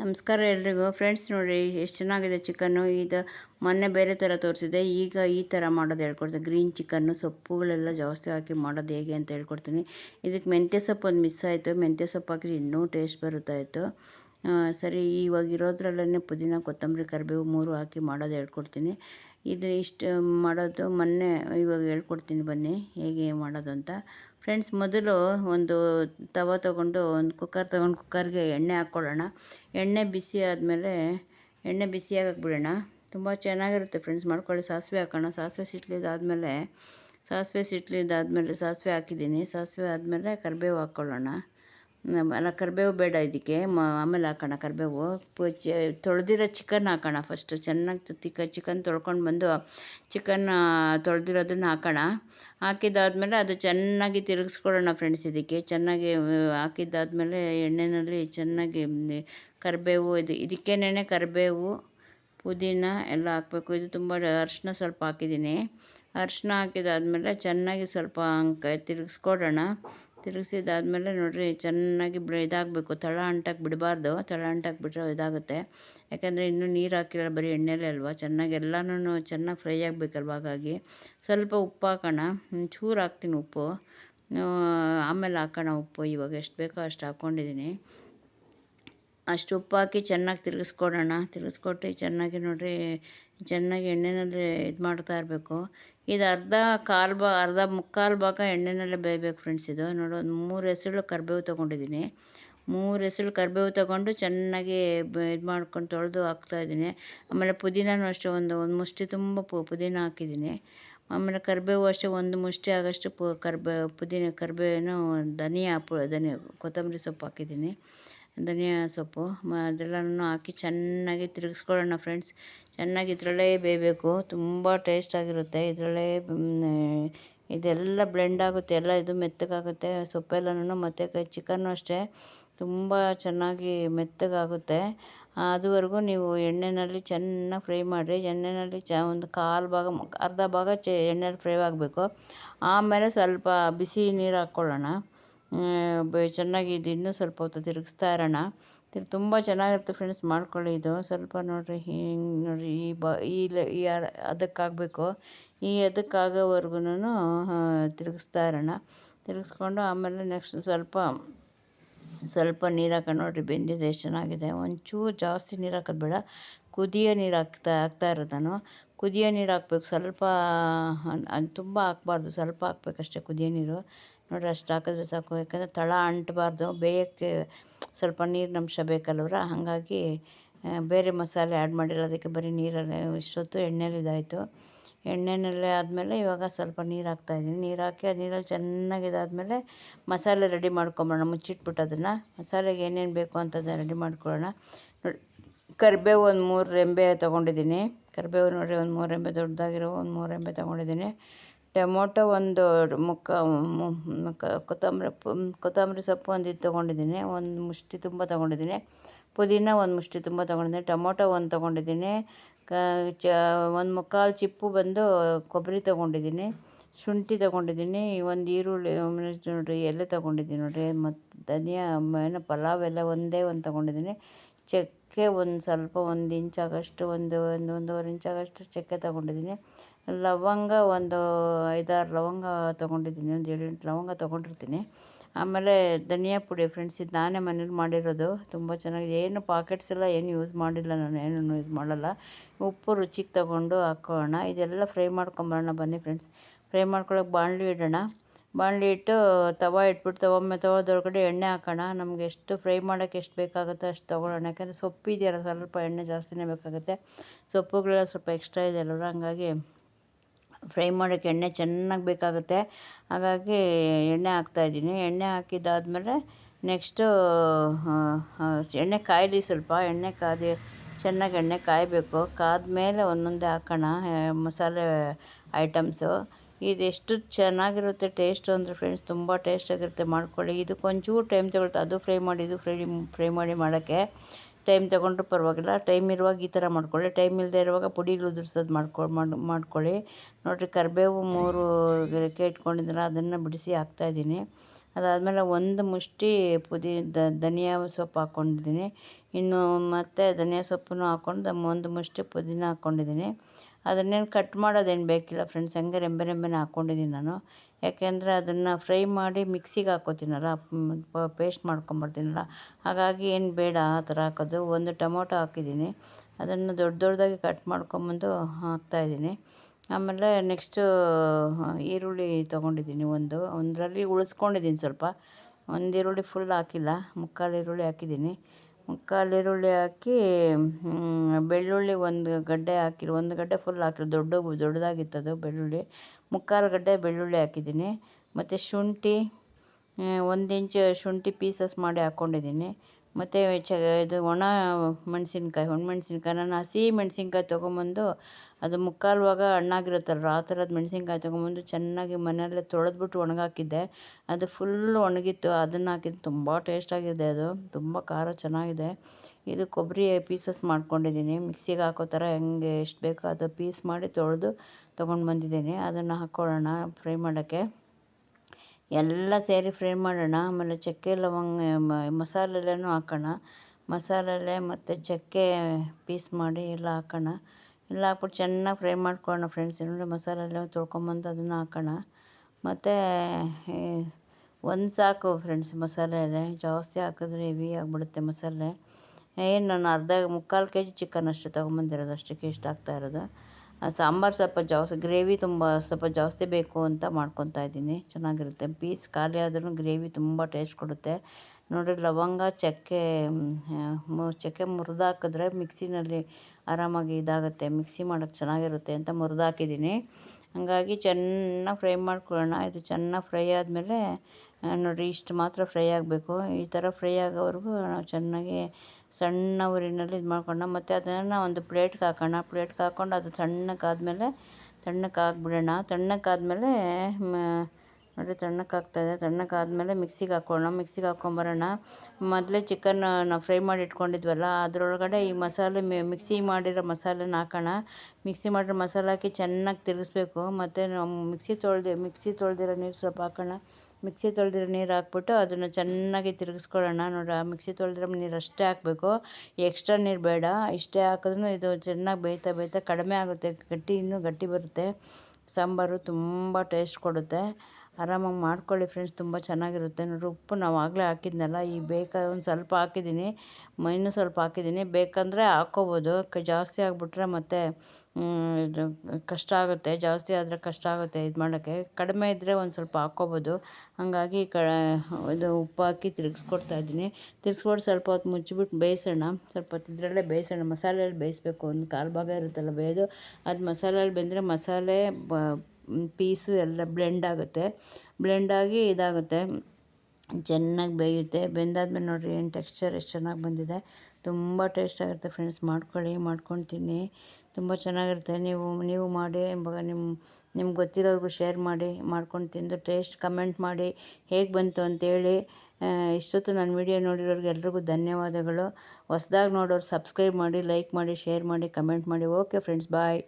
ನಮಸ್ಕಾರ ಎಲ್ರಿಗೂ. ಫ್ರೆಂಡ್ಸ್ ನೋಡಿ, ಎಷ್ಟು ಚೆನ್ನಾಗಿದೆ ಚಿಕನ್ನು ಇದು ಮೊನ್ನೆ ಬೇರೆ ಥರ ತೋರಿಸಿದೆ ಈಗ ಈ ಥರ ಮಾಡೋದು ಹೇಳ್ಕೊಡ್ತೀನಿ ಗ್ರೀನ್ ಚಿಕನ್ನು ಸೊಪ್ಪುಗಳೆಲ್ಲ ಜಾಸ್ತಿ ಹಾಕಿ ಮಾಡೋದು ಹೇಗೆ ಅಂತ ಹೇಳ್ಕೊಡ್ತೀನಿ. ಇದಕ್ಕೆ ಮೆಂತ್ಯ ಸೊಪ್ಪು ಒಂದು ಮಿಸ್ ಆಯಿತು. ಮೆಂತ್ಯ ಸೊಪ್ಪು ಹಾಕಿದ್ರೆ ಇನ್ನೂ ಟೇಸ್ಟ್ ಬರುತ್ತಾ ಇತ್ತು. ಸರಿ, ಇವಾಗ ಇರೋದ್ರಲ್ಲೇ ಪುದೀನ, ಕೊತ್ತಂಬರಿ, ಕರಿಬೇವು ಮೂರು ಹಾಕಿ ಮಾಡೋದು ಹೇಳ್ಕೊಡ್ತೀನಿ. ಇದು ಇಷ್ಟು ಮಾಡೋದು ಮೊನ್ನೆ ಇವಾಗ ಹೇಳ್ಕೊಡ್ತೀನಿ ಬನ್ನಿ, ಹೇಗೆ ಮಾಡೋದು ಅಂತ. ಫ್ರೆಂಡ್ಸ್, ಮೊದಲು ಒಂದು ತವ ತಗೊಂಡು, ಒಂದು ಕುಕ್ಕರ್ ತಗೊಂಡು ಕುಕ್ಕರ್ಗೆ ಎಣ್ಣೆ ಹಾಕ್ಕೊಳ್ಳೋಣ. ಎಣ್ಣೆ ಬಿಸಿ ಆದಮೇಲೆ ಎಣ್ಣೆ ಬಿಸಿಯಾಗಕ್ಕೆ ಬಿಡೋಣ ತುಂಬ ಚೆನ್ನಾಗಿರುತ್ತೆ ಫ್ರೆಂಡ್ಸ್, ಮಾಡ್ಕೊಳ್ಳಿ. ಸಾಸಿವೆ ಹಾಕೋಣ. ಸಾಸಿವೆ ಸಿಟ್ಲಿದಾದಮೇಲೆ ಸಾಸಿವೆ ಸಿಟ್ಲಿದಾದಮೇಲೆ ಸಾಸಿವೆ ಹಾಕಿದ್ದೀನಿ. ಸಾಸಿವೆ ಆದಮೇಲೆ ಕರಿಬೇವು ಹಾಕ್ಕೊಳ್ಳೋಣ. ಅಲ್ಲ, ಕರಿಬೇವು ಬೇಡ ಇದಕ್ಕೆ. ಮ, ಆಮೇಲೆ ಹಾಕೋಣ ಕರಿಬೇವು. ತೊಳೆದಿರೋ ಚಿಕನ್ ಹಾಕೋಣ ಫಸ್ಟು ಚೆನ್ನಾಗಿ ತುತ್ತಿಕ ಚಿಕನ್ ತೊಳ್ಕೊಂಡು ಬಂದು ಚಿಕನ್ ತೊಳೆದಿರೋದನ್ನ ಹಾಕೋಣ. ಹಾಕಿದ್ದಾದಮೇಲೆ ಅದು ಚೆನ್ನಾಗಿ ತಿರುಗಿಸ್ಕೊಳ್ಳೋಣ ಫ್ರೆಂಡ್ಸ್ ಇದಕ್ಕೆ. ಚೆನ್ನಾಗಿ ಹಾಕಿದ್ದಾದ್ಮೇಲೆ ಎಣ್ಣೆಯಲ್ಲಿ ಚೆನ್ನಾಗಿ ಕರಿಬೇವು ಇದು ಇದಕ್ಕೇನೆ ಕರಿಬೇವು, ಪುದೀನ ಎಲ್ಲ ಹಾಕಬೇಕು. ಇದು ತುಂಬ ಅರಿಶಿನ ಸ್ವಲ್ಪ ಹಾಕಿದ್ದೀನಿ. ಅರಿಶಿನ ಹಾಕಿದಾದ್ಮೇಲೆ ಚೆನ್ನಾಗಿ ಸ್ವಲ್ಪ ತಿರುಗಿಸ್ಕೊಡೋಣ. ತಿರುಗಿಸಿದಾದ್ಮೇಲೆ ನೋಡಿರಿ ಚೆನ್ನಾಗಿ ಬಿ ಇದಾಗಬೇಕು. ತಳ ಅಂಟಕ್ಕೆ ಬಿಡಬಾರ್ದು. ತಳ ಅಂಟಕ್ಕೆ ಬಿಟ್ಟರೆ ಇದಾಗುತ್ತೆ. ಯಾಕೆಂದರೆ ಇನ್ನೂ ನೀರು ಹಾಕಿರಲ್ಲ, ಬರೀ ಎಣ್ಣೆಲೇ ಅಲ್ವಾ? ಚೆನ್ನಾಗಿ ಎಲ್ಲನೂ ಚೆನ್ನಾಗಿ ಫ್ರೈ ಆಗಬೇಕಲ್ವ? ಹಾಗಾಗಿ ಸ್ವಲ್ಪ ಉಪ್ಪು ಹಾಕೋಣ. ಚೂರು ಹಾಕ್ತೀನಿ ಉಪ್ಪು. ಆಮೇಲೆ ಹಾಕೋಣ ಉಪ್ಪು. ಇವಾಗ ಎಷ್ಟು ಬೇಕೋ ಅಷ್ಟು ಹಾಕ್ಕೊಂಡಿದ್ದೀನಿ ಅಷ್ಟು ಉಪ್ಪು ಹಾಕಿ ಚೆನ್ನಾಗಿ ತಿರುಗಿಸ್ಕೊಡೋಣ. ತಿರುಗಿಸ್ಕೊಟ್ಟು ಚೆನ್ನಾಗಿ ನೋಡಿರಿ ಚೆನ್ನಾಗಿ ಎಣ್ಣೆಯಲ್ಲಿ ಇದು ಮಾಡ್ತಾ ಇರಬೇಕು. ಇದು ಅರ್ಧ ಕಾಲು ಬಾ, ಅರ್ಧ ಮುಕ್ಕಾಲು ಭಾಗ ಎಣ್ಣೆನಲ್ಲೇ ಬೇಯಬೇಕು ಫ್ರೆಂಡ್ಸ್ ಇದು. ನೋಡಿ ಮೂರು ಎಸಳು ಕರಿಬೇವು ತೊಗೊಂಡಿದ್ದೀನಿ. ಮೂರು ಎಸಳು ಕರಿಬೇವು ತೊಗೊಂಡು ಚೆನ್ನಾಗಿ ಇದು ಮಾಡ್ಕೊಂಡು ತೊಳೆದು ಹಾಕ್ತಾಯಿದ್ದೀನಿ ಆಮೇಲೆ ಪುದೀನನೂ ಅಷ್ಟೇ, ಒಂದು ಒಂದು ಮುಷ್ಟಿ ತುಂಬ ಪುದೀನ ಹಾಕಿದ್ದೀನಿ. ಆಮೇಲೆ ಕರಿಬೇವು ಅಷ್ಟೇ, ಒಂದು ಮುಷ್ಟಿ ಆಗೋಷ್ಟು ಪು, ಕರ್ಬೇ, ಪುದೀನ, ಕರಿಬೇವಿನ ಧನಿಯಾ ಪು, ಧನಿಯಾ, ಕೊತ್ತಂಬರಿ ಸೊಪ್ಪು ಹಾಕಿದ್ದೀನಿ. ಧನಿಯಾ ಸೊಪ್ಪು, ಮ, ಅದೆಲ್ಲನೂ ಹಾಕಿ ಚೆನ್ನಾಗಿ ತಿರುಗಿಸ್ಕೊಳ್ಳೋಣ ಫ್ರೆಂಡ್ಸ್ ಚೆನ್ನಾಗಿ ಇದರಲ್ಲೇ ಬೇಯಬೇಕು. ತುಂಬ ಟೇಸ್ಟಾಗಿರುತ್ತೆ ಇದರಲ್ಲೇ ಇದೆಲ್ಲ ಬ್ಲೆಂಡ್ ಆಗುತ್ತೆ. ಎಲ್ಲ ಇದು ಮೆತ್ತಗಾಗುತ್ತೆ. ಸೊಪ್ಪೆಲ್ಲನೂ ಮತ್ತು ಚಿಕನ್ನು ಅಷ್ಟೇ. ತುಂಬ ಚೆನ್ನಾಗಿ ಮೆತ್ತಗಾಗುತ್ತೆ. ಅದುವರೆಗೂ ನೀವು ಎಣ್ಣೆಯಲ್ಲಿ ಚೆನ್ನಾಗಿ ಫ್ರೈ ಮಾಡಿರಿ. ಎಣ್ಣೆಯಲ್ಲಿ ಚ, ಒಂದು ಕಾಲು ಭಾಗ, ಅರ್ಧ ಭಾಗ ಚ ಎಣ್ಣೆಯಲ್ಲಿ ಫ್ರೈ ಆಗಬೇಕು. ಆಮೇಲೆ ಸ್ವಲ್ಪ ಬಿಸಿ ನೀರು ಹಾಕ್ಕೊಳ್ಳೋಣ. ಚೆನ್ನಾಗಿ ಇದು ಇನ್ನೂ ಸ್ವಲ್ಪ ಹೊತ್ತು ತಿರುಗಿಸ್ತಾ ಇರೋಣ. ತಿರ್ ತುಂಬ ಚೆನ್ನಾಗಿರುತ್ತೆ ಫ್ರೆಂಡ್ಸ್ ಮಾಡ್ಕೊಳ್ಳಿ ಇದು. ಸ್ವಲ್ಪ ನೋಡಿರಿ ಹಿಂಗೆ ನೋಡಿರಿ ಈ ಬ, ಈ ಈ ಅದಕ್ಕಾಗಬೇಕು. ಈ ಅದಕ್ಕಾಗೋವರೆಗೂ ತಿರುಗಿಸ್ತಾ ಇರೋಣ. ತಿರುಗಿಸ್ಕೊಂಡು ಆಮೇಲೆ ನೆಕ್ಸ್ಟ್ ಸ್ವಲ್ಪ ಸ್ವಲ್ಪ ನೀರು ಹಾಕೊಂಡು ನೋಡಿರಿ ಬೆಂದಿದೆ ಎಷ್ಟು ಚೆನ್ನಾಗಿದೆ. ಒಂಚೂರು ಜಾಸ್ತಿ ನೀರು ಹಾಕೋದು ಬೇಡ. ಕುದಿಯೋ ನೀರು ಹಾಕ್ತಾ ಹಾಕ್ತಾ ಇರೋದು ನಾನು ಕುದಿಯೋ ನೀರು ಹಾಕ್ಬೇಕು. ಸ್ವಲ್ಪ ತುಂಬ ಹಾಕ್ಬಾರ್ದು. ಸ್ವಲ್ಪ ಹಾಕ್ಬೇಕಷ್ಟೆ ಕುದಿಯೋ ನೀರು. ನೋಡಿರಿ ಅಷ್ಟು ಹಾಕಿದ್ರೆ ಸಾಕು. ಯಾಕಂದರೆ ತಳ ಅಂಟಬಾರ್ದು. ಬೇಯೋಕ್ಕೆ ಸ್ವಲ್ಪ ನೀರಿನ ಅಂಶ ಬೇಕಲ್ವರ ಹಾಗಾಗಿ ಬೇರೆ ಮಸಾಲೆ ಆ್ಯಡ್ ಮಾಡಿರೋದಕ್ಕೆ ಬರೀ ನೀರಲ್ಲಿ, ಇಷ್ಟೊತ್ತು ಎಣ್ಣೆಲಿ ಇದಾಯಿತು ಎಣ್ಣೆನಲ್ಲೇ ಆದಮೇಲೆ ಇವಾಗ ಸ್ವಲ್ಪ ನೀರು ಹಾಕ್ತಾಯಿದ್ದೀನಿ ನೀರು ಹಾಕಿ, ಆ ನೀರಲ್ಲಿ ಚೆನ್ನಾಗಿ ಇದಾದಮೇಲೆ ಮಸಾಲೆ ರೆಡಿ ಮಾಡ್ಕೊಂಬಿಡೋಣ ಮುಚ್ಚಿಟ್ಬಿಟ್ಟು ಅದನ್ನು. ಮಸಾಲೆಗೆ ಏನೇನು ಬೇಕು ಅಂತದನ್ನು ರೆಡಿ ಮಾಡ್ಕೊಳ್ಳೋಣ. ನೋಡಿ, ಕರಿಬೇವು ಒಂದು ಮೂರು ರೆಂಬೆ ತೊಗೊಂಡಿದ್ದೀನಿ. ಕರಿಬೇವು ನೋಡಿರಿ, ಒಂದು ಮೂರು ರೆಂಬೆ ದೊಡ್ಡದಾಗಿರೋ ಒಂದು ಮೂರು ರೆಂಬೆ ತೊಗೊಂಡಿದ್ದೀನಿ. ಟೊಮೊಟೊ ಒಂದು ಮುಕ್ಕ ಕೊತ್ತಂಬರಿ ಕೊತ್ತಂಬರಿ ಸೊಪ್ಪು ಒಂದು ಇದು ತೊಗೊಂಡಿದ್ದೀನಿ. ಒಂದು ಮುಷ್ಟಿ ತುಂಬ ತೊಗೊಂಡಿದ್ದೀನಿ. ಪುದೀನ ಒಂದು ಮುಷ್ಟಿ ತುಂಬ ತೊಗೊಂಡಿದ್ದೀನಿ. ಟೊಮೊಟೊ ಒಂದು ತೊಗೊಂಡಿದ್ದೀನಿ. ಚ, ಒಂದು ಮುಕ್ಕಾಲು ಚಿಪ್ಪು ಬಂದು ಕೊಬ್ಬರಿ ತೊಗೊಂಡಿದ್ದೀನಿ. ಶುಂಠಿ ತೊಗೊಂಡಿದ್ದೀನಿ. ಒಂದು ಈರುಳ್ಳಿ, ನೋಡಿರಿ, ಎಲೆ ತೊಗೊಂಡಿದ್ದೀನಿ ನೋಡಿರಿ. ಮತ್ತು ಧನಿಯಾ, ಏನು, ಪಲಾವ್ ಎಲ್ಲ ಒಂದೇ ಒಂದು ತೊಗೊಂಡಿದ್ದೀನಿ. ಚಕ್ಕೆ ಒಂದು ಸ್ವಲ್ಪ ಒಂದು ಇಂಚಾಗಷ್ಟು ಒಂದು ಒಂದು, ಒಂದೂವರೆ ಇಂಚಾಗಷ್ಟು ಚಕ್ಕೆ ತೊಗೊಂಡಿದ್ದೀನಿ. ಲವಂಗ ಒಂದು ಐದಾರು ಲವಂಗ ತೊಗೊಂಡಿದ್ದೀನಿ, ಒಂದು ಏಳೆಂಟು ಲವಂಗ ತೊಗೊಂಡಿರ್ತೀನಿ. ಆಮೇಲೆ ಧನಿಯಾ ಪುಡಿ ಫ್ರೆಂಡ್ಸ್ ಇದು ನಾನೇ ಮನೇಲಿ ಮಾಡಿರೋದು. ತುಂಬ ಚೆನ್ನಾಗಿದೆ. ಏನು ಪಾಕೆಟ್ಸ್ ಎಲ್ಲ ಏನು ಯೂಸ್ ಮಾಡಿಲ್ಲ ನಾನು ಏನೂ ಯೂಸ್ ಮಾಡಲ್ಲ. ಉಪ್ಪು ರುಚಿಗೆ ತಗೊಂಡು ಹಾಕೋಣ. ಇದೆಲ್ಲ ಫ್ರೈ ಮಾಡ್ಕೊಂಬರೋಣ ಬನ್ನಿ ಫ್ರೆಂಡ್ಸ್ ಫ್ರೈ ಮಾಡ್ಕೊಳ್ಳೋಕೆ ಬಾಣಲಿ ಇಡೋಣ. ಬಾಣಲಿ ಇಟ್ಟು ತವ ಇಟ್ಬಿಟ್ಟು, ತವ ತವದೊಳಗಡೆ ಎಣ್ಣೆ ಹಾಕೋಣ. ನಮಗೆ ಎಷ್ಟು ಫ್ರೈ ಮಾಡೋಕ್ಕೆ ಎಷ್ಟು ಬೇಕಾಗುತ್ತೋ ಅಷ್ಟು ತೊಗೊಳ್ಳೋಣ. ಯಾಕಂದರೆ ಸೊಪ್ಪು ಇದೆಯಲ್ಲ, ಸ್ವಲ್ಪ ಎಣ್ಣೆ ಜಾಸ್ತಿನೇ ಬೇಕಾಗುತ್ತೆ. ಸೊಪ್ಪುಗಳೆಲ್ಲ ಸ್ವಲ್ಪ ಎಕ್ಸ್ಟ್ರಾ ಇದೆ ಅಲ್ವ? ಹಂಗಾಗಿ ಫ್ರೈ ಮಾಡೋಕ್ಕೆ ಎಣ್ಣೆ ಚೆನ್ನಾಗಿ ಬೇಕಾಗುತ್ತೆ. ಹಾಗಾಗಿ ಎಣ್ಣೆ ಹಾಕ್ತಾಯಿದ್ದೀನಿ ಎಣ್ಣೆ ಹಾಕಿದ್ದಾದ್ಮೇಲೆ ನೆಕ್ಸ್ಟು ಎಣ್ಣೆ ಕಾಯಲಿ ಸ್ವಲ್ಪ. ಎಣ್ಣೆ ಕಾದಿ ಚೆನ್ನಾಗಿ ಎಣ್ಣೆ ಕಾಯಬೇಕು. ಕಾದ್ಮೇಲೆ ಒಂದೊಂದೇ ಹಾಕೋಣ ಮಸಾಲೆ ಐಟಮ್ಸು. ಇದೆಷ್ಟು ಚೆನ್ನಾಗಿರುತ್ತೆ ಟೇಸ್ಟು ಅಂದರೆ ಫ್ರೆಂಡ್ಸ್, ತುಂಬ ಟೇಸ್ಟಾಗಿರುತ್ತೆ ಮಾಡ್ಕೊಳ್ಳಿ. ಇದಕ್ಕೊಂಚೂರು ಟೈಮ್ ತಗೊಳ್ತಾ, ಅದು ಫ್ರೈ ಮಾಡಿ, ಇದು ಫ್ರೈ ಫ್ರೈ ಮಾಡಿ ಮಾಡೋಕ್ಕೆ. ಟೈಮ್ ತೊಗೊಂಡ್ರೂ ಪರವಾಗಿಲ್ಲ. ಟೈಮ್ ಇರುವಾಗ ಈ ಥರ ಮಾಡ್ಕೊಳ್ಳಿ. ಟೈಮ್ ಇಲ್ಲದೆ ಇರುವಾಗ ಪುಡಿಗಳು ಉದುರ್ಸೋದು ಮಾಡ್ಕೊ, ಮಾಡಿ, ಮಾಡ್ಕೊಳ್ಳಿ. ನೋಡಿರಿ ಕರಿಬೇವು ಮೂರು ಗಿಡಕ್ಕೆ ಇಟ್ಕೊಂಡಿದ್ರ ಅದನ್ನು ಬಿಡಿಸಿ ಹಾಕ್ತಾಯಿದ್ದೀನಿ ಅದಾದಮೇಲೆ ಒಂದು ಮುಷ್ಟಿ ಪುದಿ ಧನಿಯಾ ಸೊಪ್ಪು ಹಾಕ್ಕೊಂಡಿದ್ದೀನಿ ಇನ್ನು ಮತ್ತು ಧನಿಯಾ ಸೊಪ್ಪನ್ನು ಹಾಕ್ಕೊಂಡು ಒಂದು ಮುಷ್ಟಿ ಪುದೀನ ಹಾಕ್ಕೊಂಡಿದ್ದೀನಿ ಅದನ್ನೇನು ಕಟ್ ಮಾಡೋದೇನು ಬೇಕಿಲ್ಲ ಫ್ರೆಂಡ್ಸ್, ಹಂಗೆ ರೆಂಬೆ ರೆಂಬೆನೇ ಹಾಕ್ಕೊಂಡಿದ್ದೀನಿ ನಾನು. ಯಾಕೆಂದರೆ ಅದನ್ನು ಫ್ರೈ ಮಾಡಿ ಮಿಕ್ಸಿಗೆ ಹಾಕ್ಕೋತೀನಲ್ಲ ಪೇಸ್ಟ್ ಮಾಡ್ಕೊಂಬರ್ತೀನಲ್ಲ. ಹಾಗಾಗಿ ಏನು ಬೇಡ ಆ ಥರ ಹಾಕೋದು. ಒಂದು ಟೊಮೊಟೊ ಹಾಕಿದ್ದೀನಿ. ಅದನ್ನು ದೊಡ್ಡ ದೊಡ್ಡದಾಗಿ ಕಟ್ ಮಾಡ್ಕೊಂಬಂದು ಹಾಕ್ತಾಯಿದ್ದೀನಿ ಆಮೇಲೆ ನೆಕ್ಸ್ಟು ಈರುಳ್ಳಿ ತೊಗೊಂಡಿದ್ದೀನಿ ಒಂದು. ಒಂದರಲ್ಲಿ ಉಳಿಸ್ಕೊಂಡಿದ್ದೀನಿ ಸ್ವಲ್ಪ. ಒಂದು ಈರುಳ್ಳಿ ಫುಲ್ ಹಾಕಿಲ್ಲ. ಮುಕ್ಕಾಲು ಈರುಳ್ಳಿ ಹಾಕಿದ್ದೀನಿ. ಮುಕ್ಕಾಲು ಈರುಳ್ಳಿ ಹಾಕಿ ಬೆಳ್ಳುಳ್ಳಿ ಒಂದು ಗಡ್ಡೆ ಹಾಕಿ, ಒಂದು ಗಡ್ಡೆ ಫುಲ್ ಹಾಕಿ ದೊಡ್ಡ ದೊಡ್ಡದಾಗಿತ್ತದು ಬೆಳ್ಳುಳ್ಳಿ. ಮುಕ್ಕಾಲು ಗಡ್ಡೆ ಬೆಳ್ಳುಳ್ಳಿ ಹಾಕಿದ್ದೀನಿ. ಮತ್ತು ಶುಂಠಿ ಒಂದು ಇಂಚು ಶುಂಠಿ ಪೀಸಸ್ ಮಾಡಿ ಹಾಕ್ಕೊಂಡಿದ್ದೀನಿ ಮತ್ತು ಚ, ಇದು ಒಣ ಮೆಣಸಿನ್ಕಾಯಿ ಒಣಮೆಣ್ಸಿನ್ಕಾಯಿ ನಾನು ಹಸಿ ಮೆಣಸಿನ್ಕಾಯಿ ತೊಗೊಂಬಂದು ಅದು ಮುಕ್ಕಾಲು ಭಾಗ ಹಣ್ಣಾಗಿರುತ್ತಲ್ವ? ಆ ಥರದ ಮೆಣಸಿನ್ಕಾಯಿ ತೊಗೊಂಬಂದು ಚೆನ್ನಾಗಿ ಮನೆಯಲ್ಲೇ ತೊಳೆದ್ಬಿಟ್ಟು ಒಣಗಾಕಿದ್ದೆ. ಅದು ಫುಲ್ ಒಣಗಿತ್ತು. ಅದನ್ನು ಹಾಕಿದ್ದು ತುಂಬ ಟೇಸ್ಟಾಗಿದೆ ಅದು. ತುಂಬ ಖಾರ ಚೆನ್ನಾಗಿದೆ. ಇದು ಕೊಬ್ಬರಿ ಪೀಸಸ್ ಮಾಡ್ಕೊಂಡಿದ್ದೀನಿ. ಮಿಕ್ಸಿಗೆ ಹಾಕೋ ಥರ ಹೆಂಗೆ ಎಷ್ಟು ಬೇಕೋ ಅದು ಪೀಸ್ ಮಾಡಿ ತೊಳೆದು ತೊಗೊಂಡು ಬಂದಿದ್ದೀನಿ ಅದನ್ನು ಹಾಕ್ಕೊಳ್ಳೋಣ ಫ್ರೈ ಮಾಡೋಕ್ಕೆ. ಎಲ್ಲ ಸೇರಿ ಫ್ರೈ ಮಾಡೋಣ. ಆಮೇಲೆ ಚಕ್ಕೆ ಲವಂಗ ಮಸಾಲೆ ಹಾಕೋಣ. ಮಸಾಲೆ ಮತ್ತು ಚಕ್ಕೆ ಪೀಸ್ ಮಾಡಿ ಎಲ್ಲ ಹಾಕೋಣ. ಎಲ್ಲ ಹಾಕ್ಬಿಟ್ಟು ಚೆನ್ನಾಗಿ ಫ್ರೈ ಮಾಡ್ಕೊಳ್ಳೋಣ ಫ್ರೆಂಡ್ಸ್. ಏನಂದರೆ ಮಸಾಲೆ ಎಲ್ಲ ತೊಳ್ಕೊಂಬಂದು ಅದನ್ನು ಹಾಕೋಣ. ಮತ್ತು ಒಂದು ಸಾಕು ಫ್ರೆಂಡ್ಸ್ ಮಸಾಲೆ ಎಲೆ ಜಾಸ್ತಿ ಹಾಕಿದ್ರೆ ಹೆವಿ ಆಗಿಬಿಡುತ್ತೆ ಮಸಾಲೆ. ಏನು ನಾನು ಅರ್ಧ ಮುಕ್ಕಾಲು ಕೆ ಜಿ ಚಿಕನ್ ಅಷ್ಟೇ ತೊಗೊಂಬಂದಿರೋದು. ಅಷ್ಟಕ್ಕೆ ಇಷ್ಟು ಆಗ್ತಾ ಇರೋದು. ಸಾಂಬಾರು ಸ್ವಲ್ಪ ಜಾಸ್ತಿ, ಗ್ರೇವಿ ತುಂಬ ಸ್ವಲ್ಪ ಜಾಸ್ತಿ ಬೇಕು ಅಂತ ಮಾಡ್ಕೊತಾ ಇದ್ದೀನಿ. ಚೆನ್ನಾಗಿರುತ್ತೆ. ಪೀಸ್ ಖಾಲಿ ಆದ್ರೂ ಗ್ರೇವಿ ತುಂಬ ಟೇಸ್ಟ್ ಕೊಡುತ್ತೆ. ನೋಡಿ, ಲವಂಗ, ಚಕ್ಕೆ ಚಕ್ಕೆ ಮುರಿದಾಕಿದ್ರೆ ಮಿಕ್ಸಿನಲ್ಲಿ ಆರಾಮಾಗಿ ಇದಾಗುತ್ತೆ. ಮಿಕ್ಸಿ ಮಾಡೋಕ್ಕೆ ಚೆನ್ನಾಗಿರುತ್ತೆ ಅಂತ ಮುರಿದಾಕಿದ್ದೀನಿ. ಹಾಗಾಗಿ ಚೆನ್ನಾಗಿ ಫ್ರೈ ಮಾಡ್ಕೊಳ್ಳೋಣ. ಇದು ಚೆನ್ನಾಗಿ ಫ್ರೈ ಆದಮೇಲೆ ನೋಡಿ ಇಷ್ಟು ಮಾತ್ರ ಫ್ರೈ ಆಗಬೇಕು. ಈ ಥರ ಫ್ರೈ ಆಗೋವರೆಗೂ ನಾವು ಚೆನ್ನಾಗಿ ಸಣ್ಣ ಊರಿನಲ್ಲಿ ಇದು ಮಾಡ್ಕೊಂಡು ಮತ್ತು ಅದನ್ನು ಒಂದು ಪ್ಲೇಟ್ಗೆ ಹಾಕೋಣ. ಪ್ಲೇಟ್ಗೆ ಹಾಕ್ಕೊಂಡು ಅದು ತಣ್ಣಗಾದ್ಮೇಲೆ ತಣ್ಣಕ್ಕೆ ಹಾಕ್ಬಿಡೋಣ ತಣ್ಣಕ್ಕಾದ್ಮೇಲೆ ನೋಡಿ ತಣ್ಣಕ್ಕಾಗ್ತಾಯಿದೆ ತಣ್ಣಕ್ಕಾದ್ಮೇಲೆ ಮಿಕ್ಸಿಗೆ ಹಾಕ್ಕೊಳ್ಳೋಣ ಮಿಕ್ಸಿಗೆ ಹಾಕ್ಕೊಂಬರೋಣ ಮೊದಲೇ ಚಿಕನ್ ನಾವು ಫ್ರೈ ಮಾಡಿ ಇಟ್ಕೊಂಡಿದ್ವಲ್ಲ, ಅದರೊಳಗಡೆ ಈ ಮಸಾಲೆ ಮಿಕ್ಸಿ ಮಾಡಿರೋ ಮಸಾಲೆನ ಹಾಕೋಣ. ಮಿಕ್ಸಿ ಮಾಡಿರೋ ಮಸಾಲೆ ಹಾಕಿ ಚೆನ್ನಾಗಿ ತಿರುಗಿಸ್ಬೇಕು. ಮತ್ತು ಮಿಕ್ಸಿ ತೊಳೆದು ಮಿಕ್ಸಿ ತೊಳೆದಿರೋ ನೀರು ಸ್ವಲ್ಪ ಹಾಕೋಣ. ಮಿಕ್ಸಿ ತೊಳೆದಿರೋ ನೀರು ಹಾಕ್ಬಿಟ್ಟು ಅದನ್ನು ಚೆನ್ನಾಗಿ ತಿರುಗಿಸ್ಕೊಳ್ಳೋಣ. ನೋಡಿ ಆ ಮಿಕ್ಸಿ ತೊಳೆದಿರೋ ನೀರು ಅಷ್ಟೇ ಹಾಕಬೇಕು. ಎಕ್ಸ್ಟ್ರಾ ನೀರು ಬೇಡ. ಇಷ್ಟೇ ಹಾಕಿದ್ರೂ ಇದು ಚೆನ್ನಾಗಿ ಬೇಯ್ತಾ ಬೇಯ್ತಾ ಕಡಿಮೆ ಆಗುತ್ತೆ. ಗಟ್ಟಿ, ಇನ್ನೂ ಗಟ್ಟಿ ಬರುತ್ತೆ. ಸಾಂಬಾರು ತುಂಬ ಟೇಸ್ಟ್ ಕೊಡುತ್ತೆ. ಆರಾಮಾಗಿ ಮಾಡ್ಕೊಳ್ಳಿ ಫ್ರೆಂಡ್ಸ್ ತುಂಬ ಚೆನ್ನಾಗಿರುತ್ತೆ. ನೋಡಿರಿ, ಉಪ್ಪು ನಾವು ಆಗಲೇ ಹಾಕಿದ್ನಲ್ಲ, ಈ ಬೇಕಾದ ಒಂದು ಸ್ವಲ್ಪ ಹಾಕಿದ್ದೀನಿ ಇನ್ನೂ ಸ್ವಲ್ಪ ಹಾಕಿದ್ದೀನಿ. ಬೇಕಂದರೆ ಹಾಕ್ಕೋಬೋದು ಜಾಸ್ತಿ ಆಗಿಬಿಟ್ರೆ ಮತ್ತೆ ಇದು ಕಷ್ಟ ಆಗುತ್ತೆ. ಜಾಸ್ತಿ ಆದರೆ ಕಷ್ಟ ಆಗುತ್ತೆ ಇದು ಮಾಡೋಕ್ಕೆ. ಕಡಿಮೆ ಇದ್ದರೆ ಒಂದು ಸ್ವಲ್ಪ ಹಾಕ್ಕೋಬೋದು ಹಾಗಾಗಿ ಕ ಇದು ಉಪ್ಪು ಹಾಕಿ ತಿರುಗಿಸ್ಕೊಡ್ತಾ ಇದ್ದೀನಿ. ತಿರ್ಗಿಸ್ಕೊಟ್ಟು ಸ್ವಲ್ಪ ಹೊತ್ತು ಮುಚ್ಚಿಬಿಟ್ಟು ಬೇಯಿಸೋಣ. ಸ್ವಲ್ಪ ಹೊತ್ತು ಇದರಲ್ಲೇ ಬೇಯಿಸೋಣ. ಮಸಾಲೆಯಲ್ಲಿ ಬೇಯಿಸ್ಬೇಕು. ಒಂದು ಕಾಲು ಭಾಗ ಇರುತ್ತಲ್ಲ ಬೇಯೋದು. ಅದು ಮಸಾಲೆಯಲ್ಲಿ ಬೆಂದರೆ ಮಸಾಲೆ ಬ ಪೀಸು ಎಲ್ಲ ಬ್ಲೆಂಡ್ ಆಗುತ್ತೆ. ಬ್ಲೆಂಡಾಗಿ ಇದಾಗುತ್ತೆ. ಚೆನ್ನಾಗಿ ಬೇಯುತ್ತೆ. ಬೆಂದಾದ್ಮೇಲೆ ನೋಡಿರಿ ಏನು ಟೆಕ್ಸ್ಚರ್ ಎಷ್ಟು ಚೆನ್ನಾಗಿ ಬಂದಿದೆ. ತುಂಬ ಟೇಸ್ಟಾಗಿರುತ್ತೆ ಫ್ರೆಂಡ್ಸ್ ಮಾಡ್ಕೊಳ್ಳಿ ಮಾಡ್ಕೊಂಡು ತಿನ್ನಿ ತುಂಬ ಚೆನ್ನಾಗಿರುತ್ತೆ. ನೀವು ನೀವು ಮಾಡಿ, ಇವಾಗ ನಿಮ್ಮ ನಿಮ್ಗೆ ಗೊತ್ತಿರೋರಿಗೂ ಶೇರ್ ಮಾಡಿ, ಮಾಡ್ಕೊಂಡು ತಿಂದು ಟೇಸ್ಟ್ ಕಮೆಂಟ್ ಮಾಡಿ ಹೇಗೆ ಬಂತು ಅಂತೇಳಿ ಇಷ್ಟೊತ್ತು ನನ್ನ ವಿಡಿಯೋ ನೋಡಿರೋರಿಗೆ ಎಲ್ರಿಗೂ ಧನ್ಯವಾದಗಳು. ಹೊಸ್ದಾಗಿ ನೋಡೋರು ಸಬ್ಸ್ಕ್ರೈಬ್ ಮಾಡಿ ಲೈಕ್ ಮಾಡಿ ಶೇರ್ ಮಾಡಿ ಕಮೆಂಟ್ ಮಾಡಿ. Okay friends bye